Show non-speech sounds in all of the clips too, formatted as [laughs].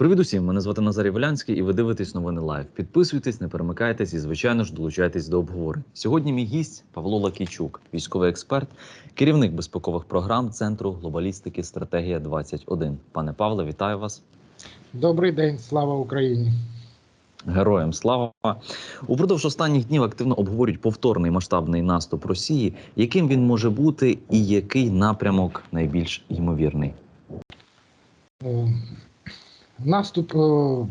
Привіт усім! Мене звати Назарій Волянський, і ви дивитесь новини лайв. Підписуйтесь, не перемикайтесь і, звичайно ж, долучайтесь до обговорень. Сьогодні мій гість Павло Лакійчук, військовий експерт, керівник безпекових програм Центру глобалістики Стратегія 21 Пане Павле, вітаю вас. Добрий день, слава Україні. Героям слава упродовж останніх днів активно обговорюють повторний масштабний наступ Росії. Яким він може бути, і який напрямок найбільш ймовірний? Наступ е,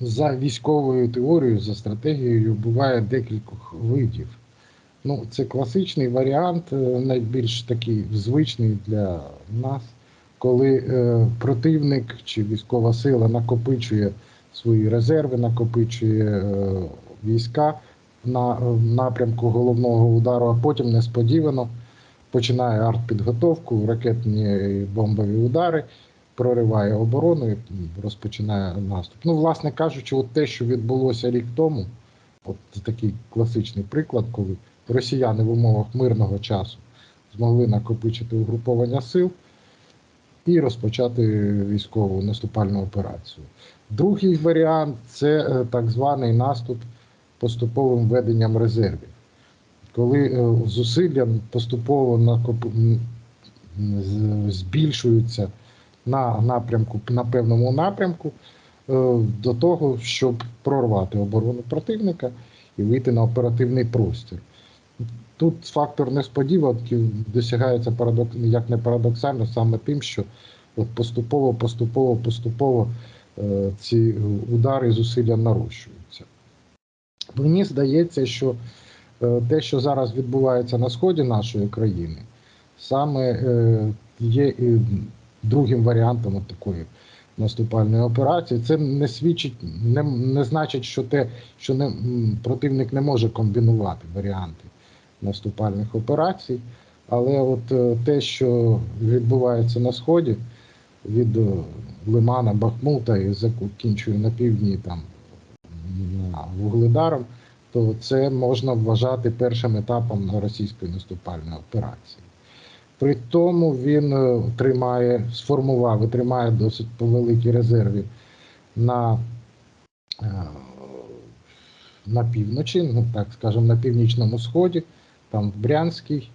за військовою теорією, за стратегією буває декількох видів. Ну, це класичний варіант, е, найбільш такий звичний для нас, коли е, противник чи військова сила накопичує свої резерви, накопичує війська на напрямку головного удару, а потім несподівано починає артпідготовку, ракетні бомбові удари, прориває оборону і розпочинає наступ. Ну, власне кажучи, от те, що відбулося рік тому, от такий класичний приклад, коли росіяни в умовах мирного часу змогли накопичити угруповання сил і розпочати військову наступальну операцію. Другий варіант це е, так званий наступ поступовим введенням резервів. Коли е, зусилля поступово накоп... збільшуються на напрямку, на певному напрямку, е, до того, щоб прорвати оборону противника і вийти на оперативний простір. Тут фактор несподіванки досягається парадокс, як не парадоксально, саме тим, що от поступово, поступово, поступово е, ці удари зусилля нарощуються. Мені здається, що е, те, що зараз відбувається на сході нашої країни, саме є другим варіантом от такої наступальної операції. Це не свідчить, не, не значить, що те, що не, противник не може комбінувати варіанти наступальних операцій. Але от е, те, що відбувається на сході, від е, Лимана, Бахмута і закінчує на півдні там Вугледаром, то це можна вважати першим етапом російської наступальної операції. При тому він е, тримає, сформував і тримає досить великі резерви на, е, на півночі, ну так скажемо, на північному сході, там в Брянській,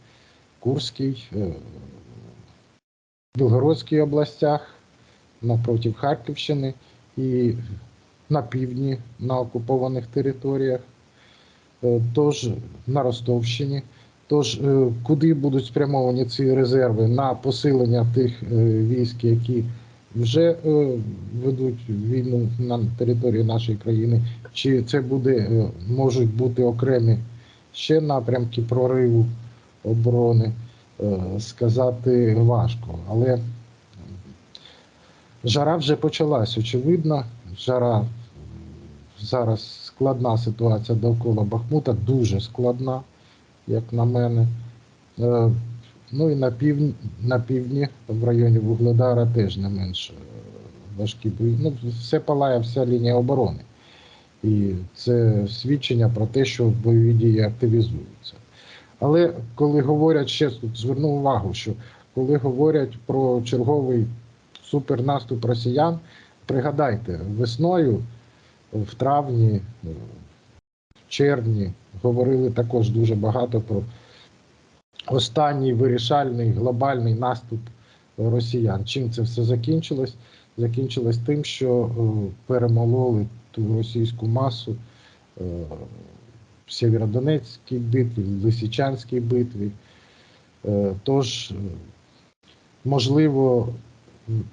Курській, е, Білгородській областях, напроти Харківщини і на півдні на окупованих територіях, тож на Ростовщині. Тож, е, куди будуть спрямовані ці резерви на посилення тих е, військ, які вже е, ведуть війну на території нашої країни, чи це буде, можуть бути окремі ще напрямки прориву оборони, сказати важко. Але жара вже почалась, очевидно. Жара зараз складна ситуація довкола Бахмута, дуже складна як на мене. Е, Ну і на півдні, на півдні в районі Вугледара теж не менш е, важкі бої. Ну, все палає, вся лінія оборони. І це свідчення про те, що бойові дії активізуються. Але коли говорять ще тут зверну увагу, що коли говорять про черговий супернаступ росіян, пригадайте, весною в травні, в червні говорили також дуже багато про останній вирішальний глобальний наступ росіян. Чим це все закінчилось? Закінчилось тим, що е, перемололи ту російську масу е, в Сєвєродонецькій битві, в Лисичанській битві. Е, Тож, е, можливо,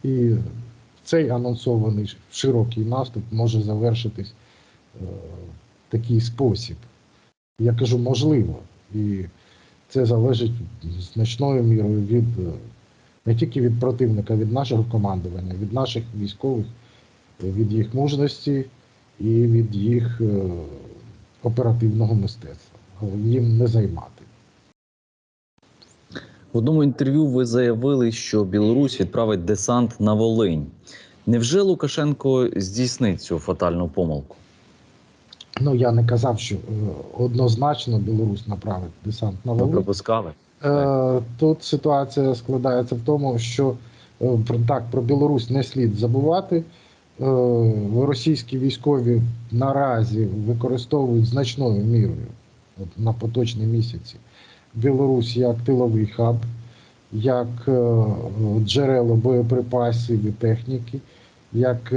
і цей анонсований широкий наступ може завершитись е, такий спосіб. Я кажу, можливо. І це залежить значною мірою від е, не тільки від противника, від нашого командування, від наших військових, від їх мужності і від їх е, оперативного мистецтва. Їм не займати. В одному інтерв'ю ви заявили, що Білорусь відправить десант на Волинь. Невже Лукашенко здійснить цю фатальну помилку? Ну я не казав, що е, однозначно Білорусь направить десант на Волинь. припускали? Е, Тут ситуація складається в тому, що е, так про Білорусь не слід забувати. російські військові наразі використовують значною мірою от, на поточні місяці Білорусь як тиловий хаб, як джерело боєприпасів і техніки, як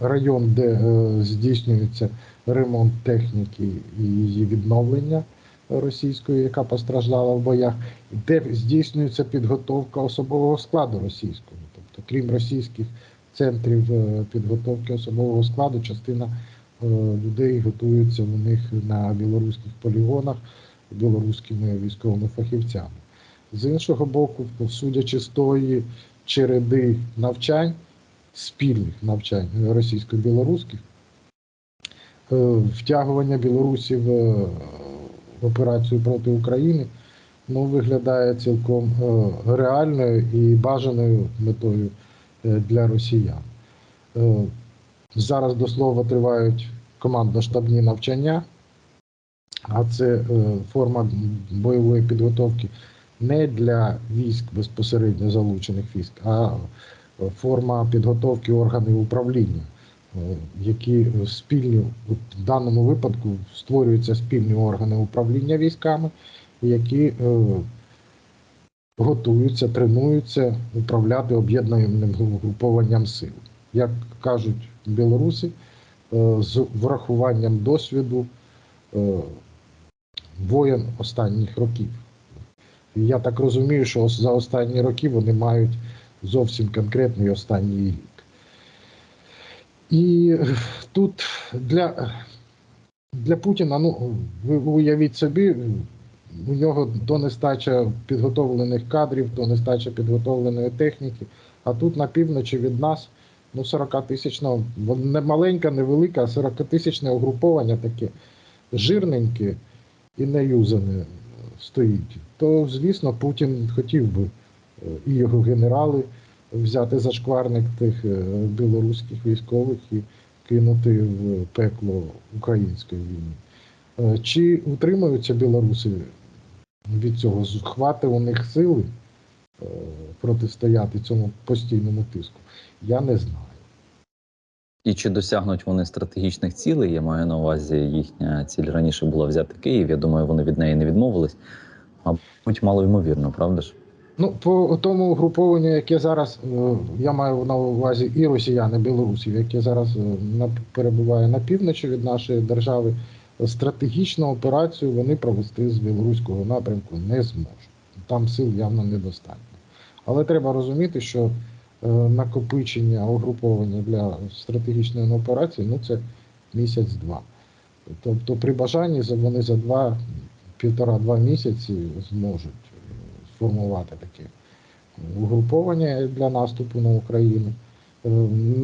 район, де е, здійснюється ремонт техніки і її відновлення російської, яка постраждала в боях, де здійснюється підготовка особового складу російського. Тобто, крім російських центрів е, підготовки особового складу, частина е, людей готуються у них на білоруських полігонах білоруськими військовими фахівцями. З іншого боку, судячи з тої череди навчань, спільних навчань російсько-білоруських, е, втягування Білорусі в е, операцію проти України ну, виглядає цілком е, реальною і бажаною метою для росіян. Зараз до слова тривають командно-штабні навчання, а це форма бойової підготовки не для військ безпосередньо залучених військ, а форма підготовки органів управління, е, які спільні в даному випадку створюються спільні органи управління військами, які е, готуються, тренуються управляти об'єднаним групованням сил. Як кажуть білоруси, е, з врахуванням досвіду воєн останніх років. Я так розумію, що за останні роки вони мають зовсім конкретний останній рік. І тут для, для Путіна, ну, ви уявіть собі, у нього то нестача підготовлених кадрів, то нестача підготовленої техніки. А тут на півночі від нас ну, 40 тисячно, не маленька, невелика, а 40 тисячне угруповання таке жирненьке і не юзане стоїть. То, звісно, Путін хотів би і його генерали взяти за шкварник тих е, білоруських військових і кинути в пекло української війни. Е, Чи утримуються білоруси від цього? Хвати у них сили е, протистояти цьому постійному тиску? Я не знаю. І чи досягнуть вони стратегічних цілей? Я маю на увазі їхня ціль раніше була взяти Київ. Я думаю, вони від неї не відмовились. Мабуть, мало ймовірно, правда ж? Ну, по тому угрупованню, яке зараз, е, я маю на увазі і росіян, і білорусів, яке зараз е, перебуває на півночі від нашої держави, стратегічну операцію вони провести з білоруського напрямку не зможуть. Там сил явно недостатньо. Але треба розуміти, що е, накопичення угруповання для стратегічної операції ну це місяць-два. Тобто при бажанні вони за два, півтора-два місяці зможуть сформувати таке угруповання для наступу на Україну. Е,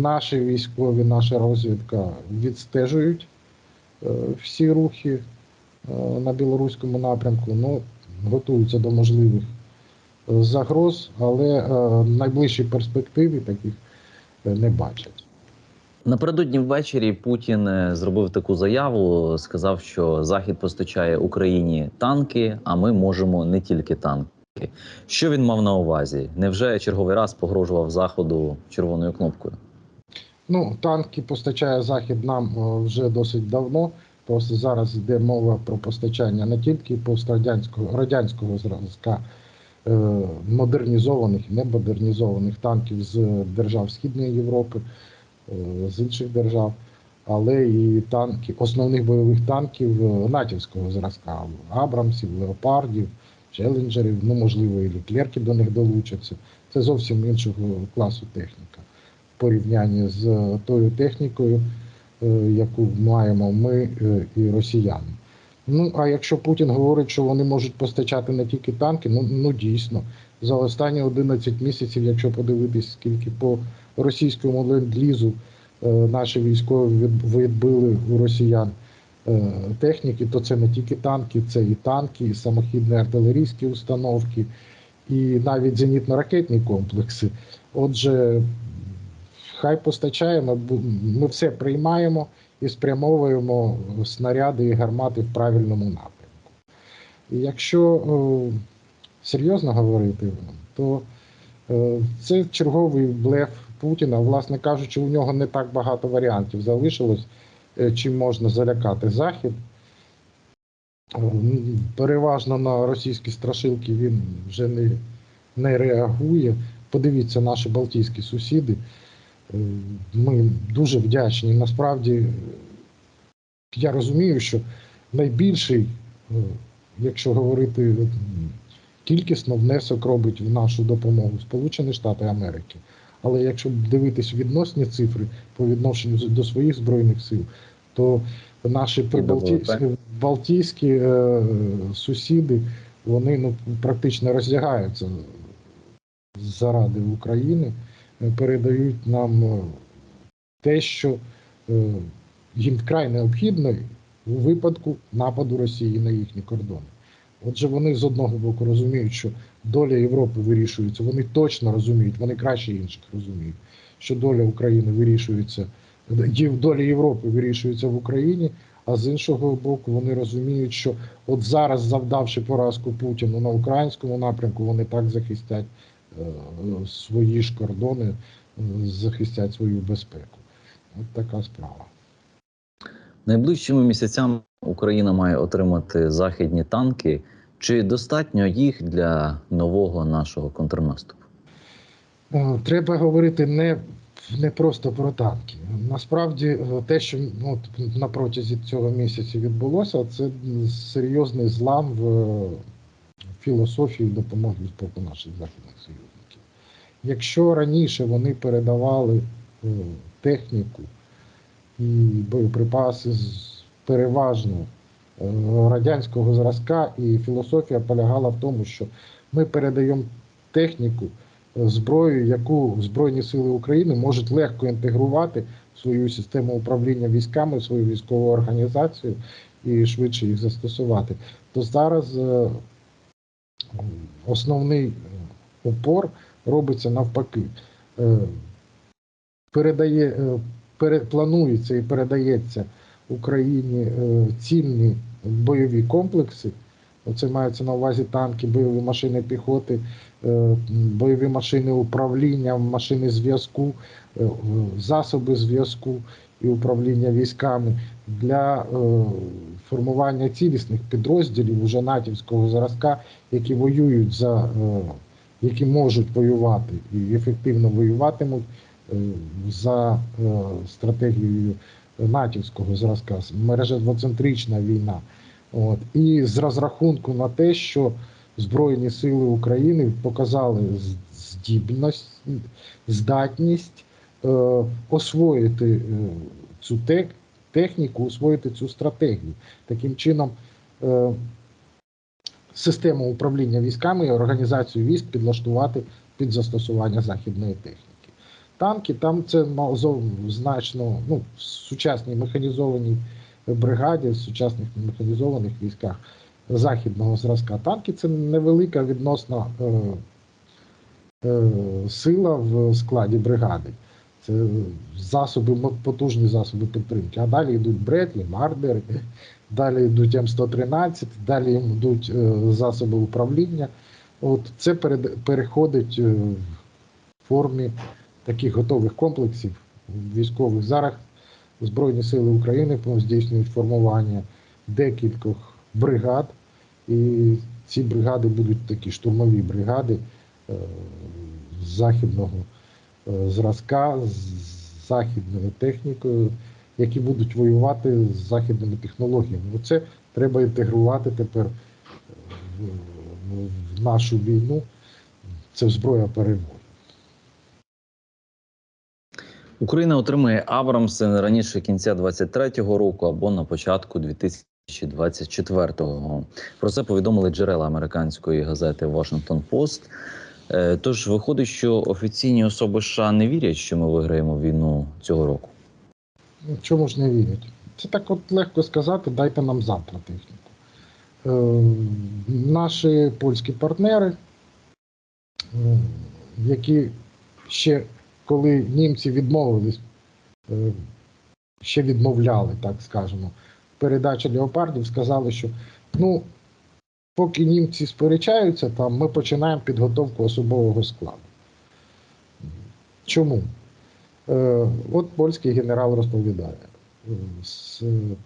Наші військові, наша розвідка відстежують е, всі рухи е, на білоруському напрямку, ну, готуються до можливих загроз, але е, найближчі перспективи таких не бачать. Напередодні ввечері Путін зробив таку заяву, сказав, що Захід постачає Україні танки, а ми можемо не тільки танки. Що він мав на увазі? Невже черговий раз погрожував заходу червоною кнопкою? Ну, танки постачає Захід нам е, вже досить давно. Просто зараз йде мова про постачання не тільки пострадянського радянського зразка е, модернізованих немодернізованих танків з держав Східної Європи, е, з інших держав, але і танки, основних бойових танків натівського зразка Абрамсів, Леопардів, Челенджерів, ну можливо, і Леклерки до них долучаться. Це зовсім іншого класу техніка в порівнянні з е, тою технікою, е, яку маємо ми е, і росіяни. Ну, а якщо Путін говорить, що вони можуть постачати не тільки танки, ну, ну дійсно, за останні 11 місяців, якщо подивитись, скільки по російському ленд-лізу наші військові відбили у росіян техніки, то це не тільки танки, це і танки, і самохідні артилерійські установки, і навіть зенітно-ракетні комплекси. Отже, хай постачає, ми, все приймаємо і спрямовуємо снаряди і гармати в правильному напрямку. І якщо е, серйозно говорити, то е, це черговий блеф Путіна, власне кажучи, у нього не так багато варіантів залишилось, е, чим можна залякати Захід. Е, Переважно на російські страшилки він вже не, не реагує. Подивіться, наші балтійські сусіди. Е, Ми дуже вдячні. Насправді, е, я розумію, що найбільший, е, якщо говорити кількісно, внесок робить в нашу допомогу Сполучені Штати Америки. Але якщо дивитись відносні цифри по відношенню до своїх збройних сил, то наші прибалтійські балтійські е, сусіди вони ну, практично роздягаються заради України, е, передають нам е, те, що е, їм вкрай необхідно у випадку нападу Росії на їхні кордони. Отже, вони з одного боку розуміють, що доля Європи вирішується. Вони точно розуміють, вони краще інших розуміють, що доля України вирішується, доля Європи вирішується в Україні. А з іншого боку, вони розуміють, що от зараз, завдавши поразку Путіну на українському напрямку, вони так захистять е, свої ж кордони, е, захистять свою безпеку. От така справа. Найближчими місяцями Україна має отримати західні танки. Чи достатньо їх для нового нашого контрнаступу? Е, Треба говорити не, не просто про танки. Насправді, е, те, що ну, на протязі цього місяця відбулося, це серйозний злам в е, філософії допомоги з боку наших західних союзників. Якщо раніше вони передавали техніку і боєприпаси переважно радянського зразка, і філософія полягала в тому, що ми передаємо техніку зброю, яку Збройні Сили України можуть легко інтегрувати в свою систему управління військами, в свою військову організацію і швидше їх застосувати. То зараз е, основний е, упор робиться навпаки. Е, Передає, е, пере, планується і передається Україні е, цінні бойові комплекси. Це мається на увазі танки, бойові машини піхоти, е, бойові машини управління, машини зв'язку, е, засоби зв'язку і управління військами для формування цілісних підрозділів уже натівського зразка, які воюють за які можуть воювати і ефективно воюватимуть за стратегією натівського зразка, мережа двоцентрична війна. От. І з розрахунку на те, що Збройні Сили України показали здібність, здатність е, освоїти е, цю тек, техніку, освоїти цю стратегію. Таким чином, е, систему управління військами і організацію військ підлаштувати під застосування західної техніки. Танки там це значно ну, в сучасній механізованій бригаді, в сучасних механізованих військах західного зразка. Танки це невелика відносна е, е, сила в складі бригади. Це засоби, потужні засоби підтримки. А далі йдуть Бретлі, Мардери, [laughs] далі йдуть М113, далі йдуть е, засоби управління. От це переходить е, в формі таких готових комплексів військових. Зараз Збройні Сили України здійснюють формування декількох бригад, і ці бригади будуть такі штурмові бригади е, з західного е, зразка, з західною технікою, які будуть воювати з західними технологіями. Оце треба інтегрувати тепер е, в нашу війну. Це зброя перемоги. Україна отримає Абрамси не раніше кінця 23-го року або на початку 2024-го. Про це повідомили джерела американської газети Washington Post. Е, Тож виходить, що офіційні особи США не вірять, що ми виграємо війну цього року. Чому ж не вірять? Це так от легко сказати, дайте нам завтра техніку. Е, наші польські партнери, е, які ще коли німці відмовились, е, ще відмовляли, так скажемо, передачі леопардів, сказали, що ну, поки німці сперечаються, там ми починаємо підготовку особового складу. Чому? Е, От польський генерал розповідає.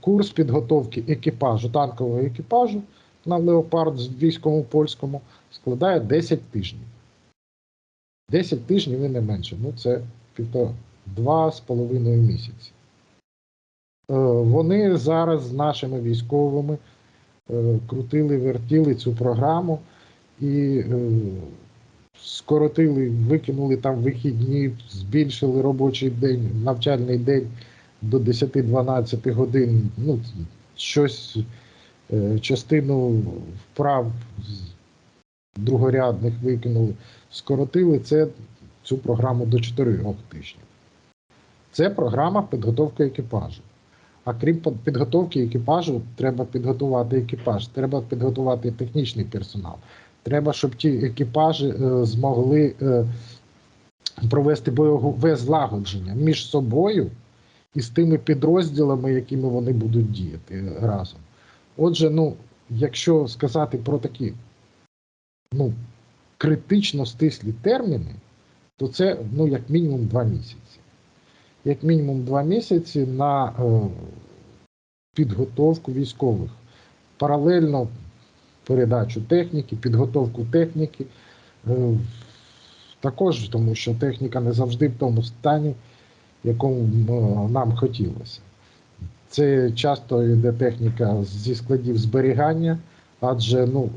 Курс підготовки екіпажу, танкового екіпажу на леопард з військовому польському складає 10 тижнів. 10 тижнів і не менше. Ну, це півтора, два з половиною місяці. Е, Вони зараз з нашими військовими е, крутили, вертіли цю програму і е, скоротили, викинули там вихідні, збільшили робочий день, навчальний день до 10-12 годин. Ну, щось, частину вправ другорядних викинули, скоротили це, цю програму до 4 тижнів. Це програма підготовки екіпажу. А крім підготовки екіпажу, треба підготувати екіпаж, треба підготувати технічний персонал. Треба, щоб ті екіпажі е, змогли е, провести бойове злагодження між собою і з тими підрозділами, якими вони будуть діяти разом. Отже, ну, якщо сказати про такі ну, критично стислі терміни, то це ну, як мінімум два місяці. Як мінімум два місяці на е, підготовку військових. Паралельно передачу техніки, підготовку техніки. Е, також тому, що техніка не завжди в тому стані, в якому е, нам хотілося. Це часто йде техніка зі складів зберігання, адже ну,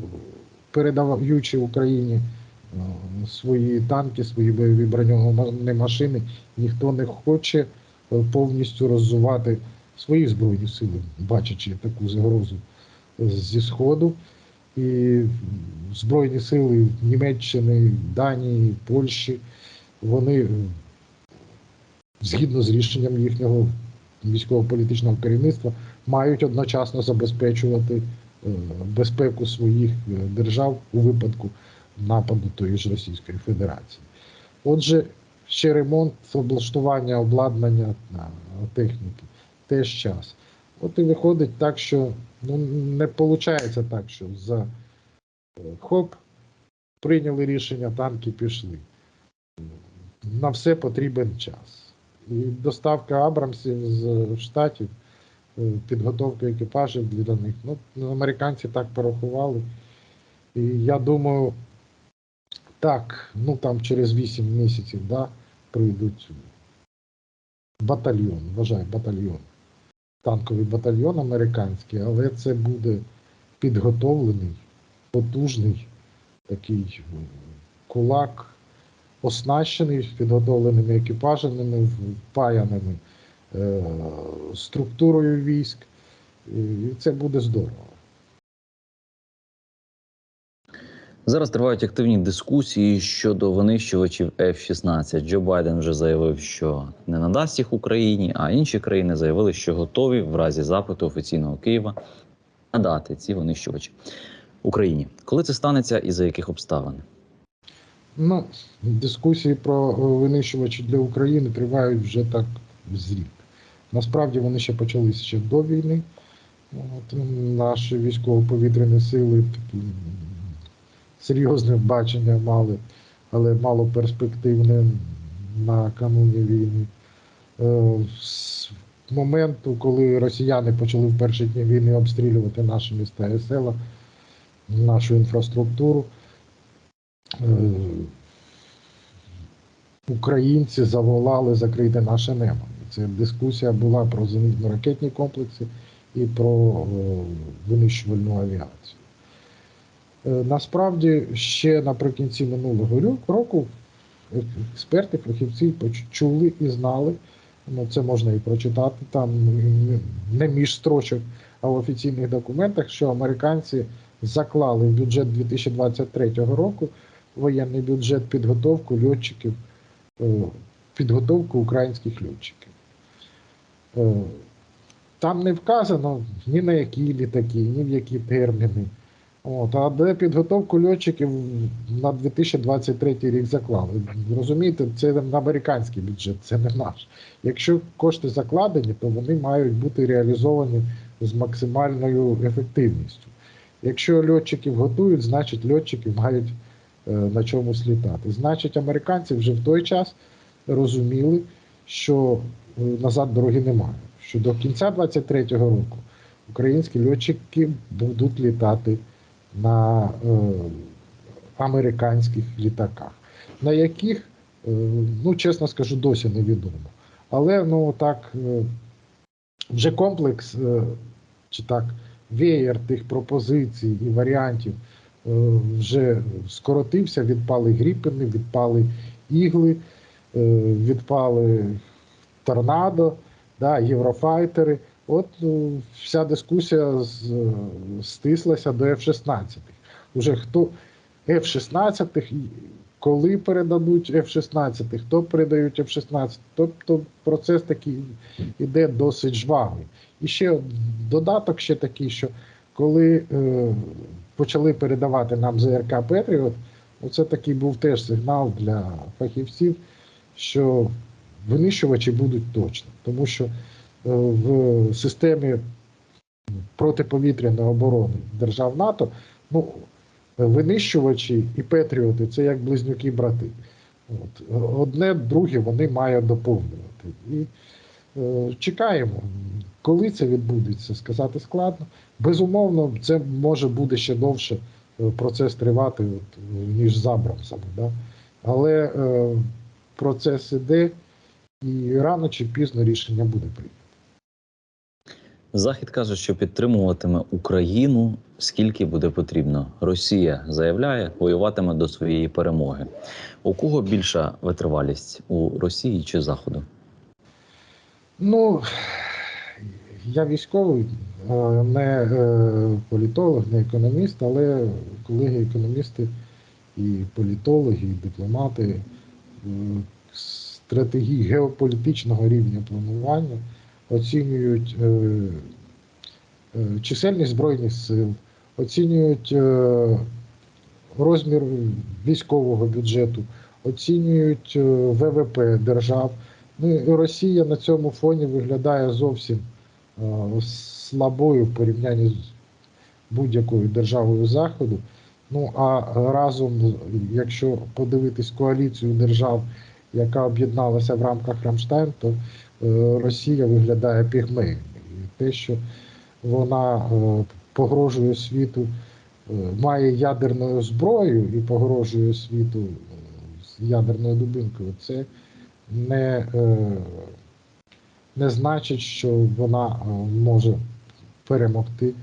передаючи Україні е, свої танки, свої бойові броньовані машини, ніхто не хоче е, повністю розвивати свої збройні сили, бачачи таку загрозу е, зі Сходу. І Збройні сили Німеччини, Данії, Польщі, вони згідно з рішенням їхнього військово-політичного керівництва мають одночасно забезпечувати безпеку своїх е, держав у випадку нападу тої ж Російської Федерації. Отже, ще ремонт, облаштування, обладнання техніки теж час. От і виходить так, що ну, не виходить так, що за е, хоп, прийняли рішення, танки пішли. На все потрібен час. І доставка Абрамсів з штатів, е, підготовка екіпажів для них. Ну, американці так порахували. І я думаю, так, ну там через 8 місяців да, прийдуть батальйон, вважаю, батальйон. Танковий батальйон американський, але це буде підготовлений, потужний такий е, кулак, оснащений підготовленими екіпажами, впаяними структурою військ. І це буде здорово. Зараз тривають активні дискусії щодо винищувачів F-16. Джо Байден вже заявив, що не надасть їх Україні, а інші країни заявили, що готові в разі запиту офіційного Києва надати ці винищувачі Україні. Коли це станеться і за яких обставин? Ну, дискусії про е, винищувачі для України тривають вже так з рік. Насправді вони ще почалися ще до війни. От, наші військово-повітряні сили такі, серйозне бачення мали, але мало перспективне на кануні війни. Е, З моменту, коли росіяни почали в перші дні війни обстрілювати наші міста і села, нашу інфраструктуру, е, українці заволали закрити наше небо. Це дискусія була про зенітно-ракетні комплекси і про е, винищувальну авіацію. Е, Насправді, ще наприкінці минулого року експерти, фахівці чули і знали, ну це можна і прочитати там не між строчок, а в офіційних документах, що американці заклали в бюджет 2023 року воєнний бюджет підготовку льотчиків, е, підготовку українських льотчиків. Там не вказано ні на які літаки, ні в які терміни. От, а де підготовку льотчиків на 2023 рік заклали. Розумієте, це на американський бюджет, це не наш. Якщо кошти закладені, то вони мають бути реалізовані з максимальною ефективністю. Якщо льотчиків готують, значить льотчики мають е, на чомусь літати. Значить, американці вже в той час розуміли, що е, назад дороги немає. Що до кінця 2023 року українські льотчики будуть літати на е, американських літаках, на яких, е, ну чесно скажу, досі невідомо. Але ну так, е, вже комплекс е, чи так, веєр тих пропозицій і варіантів е, вже скоротився, відпали гріпени, відпали ігли, відпали торнадо, да, єврофайтери. От е, вся дискусія е, стислася до F-16. Уже хто F-16, коли передадуть F-16, хто передають F-16. Тобто процес такий іде досить жвавий. І ще додаток ще такий, що коли е, почали передавати нам ЗРК Петріот, оце такий був теж сигнал для фахівців, що винищувачі будуть точно. Тому що е, в системі протиповітряної оборони держав НАТО, ну, винищувачі і Петріоти це як близнюки-брати. От. Одне друге вони мають доповнювати. І е, чекаємо, коли це відбудеться, сказати складно. Безумовно, це може буде ще довше е, процес тривати, от, ніж з Абрамсами. Да? Але е, процес іде, і рано чи пізно рішення буде прийнято. Захід каже, що підтримуватиме Україну скільки буде потрібно. Росія заявляє, воюватиме до своєї перемоги. У кого більша витривалість у Росії чи Заходу? Ну, я військовий, е, не е, політолог, не економіст, але колеги-економісти і політологи, і дипломати стратегії геополітичного рівня планування оцінюють е, е, чисельність збройних сил, оцінюють е, розмір військового бюджету, оцінюють ВВП держав. Ну, і Росія на цьому фоні виглядає зовсім слабою в порівнянні з будь-якою державою Заходу. Ну а разом, якщо подивитись коаліцію держав, яка об'єдналася в рамках Рамштайн, то е, Росія виглядає пігмеєм. І те, що вона е, погрожує світу, е, має ядерною зброєю і погрожує світу з ядерною дубинкою, це не, не значить, що вона може перемогти,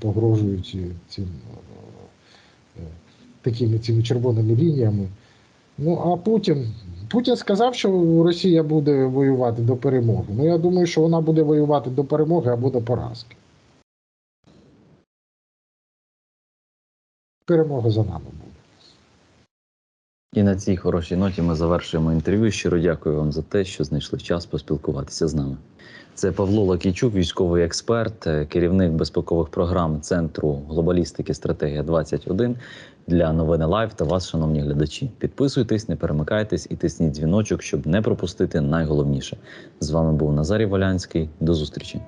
погрожуючи цим такими цими червоними лініями. Ну а Путін. Путін сказав, що Росія буде воювати до перемоги. Ну я думаю, що вона буде воювати до перемоги або до поразки. Перемога за нами буде. І на цій хорошій ноті ми завершуємо інтерв'ю. Щиро дякую вам за те, що знайшли час поспілкуватися з нами. Це Павло Лакійчук, військовий експерт, е, керівник безпекових програм Центру глобалістики стратегія 21 для новини Лайв та вас, шановні глядачі. Підписуйтесь, не перемикайтесь і тисніть дзвіночок, щоб не пропустити найголовніше. З вами був Назарій Волянський. До зустрічі.